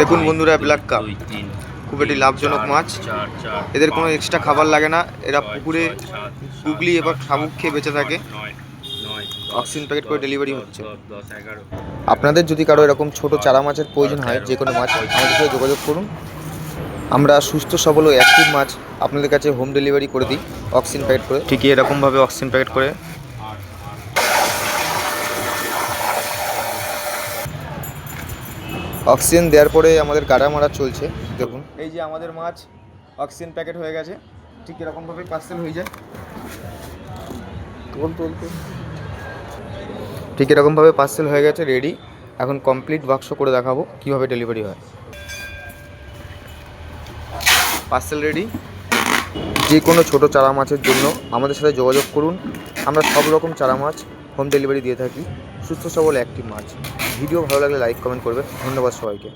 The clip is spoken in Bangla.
দেখুন বন্ধুরা ব্ল্যাক কাপ খুব একটি লাভজনক মাছ এদের কোনো এক্সট্রা খাবার লাগে না। এরা পুকুরে গুগলি এবার শামুক খেয়ে বেঁচে থাকে। অক্সিজেন প্যাকেট করে ডেলিভারি হচ্ছে। আপনাদের যদি কারও এরকম ছোট চারা মাছের প্রয়োজন হয় যে কোনো মাছ আমাদের সাথে যোগাযোগ করুন। আমরা সুস্থ সবল ও অ্যাক্টিভ মাছ আপনাদের কাছে হোম ডেলিভারি করে দিই অক্সিজেন প্যাকেট করে। ঠিকই এরকমভাবে অক্সিজেন প্যাকেট করে অক্সিজেন দেওয়ার পরে আমাদের গাড়া মারা চলছে দেখুন। এই যে আমাদের মাছ অক্সিজেন প্যাকেট হয়ে গেছে। ঠিক এরকমভাবে পার্সেল হয়ে যায়। তোল তোল। ঠিক এরকমভাবে পার্সেল হয়ে গেছে রেডি এখন কমপ্লিট বাক্স করে দেখাবো কীভাবে ডেলিভারি হয়। পার্সেল রেডি যে কোনো ছোট চারা মাছের জন্য আমাদের সাথে যোগাযোগ করুন। আমরা সব রকম চারা মাছ হোম ডেলিভারি দিয়ে থাকি। সুস্থ সবল একটি মাছ। ভিডিও ভালো লাগলে লাইক কমেন্ট করবে। ধন্যবাদ সবাইকে।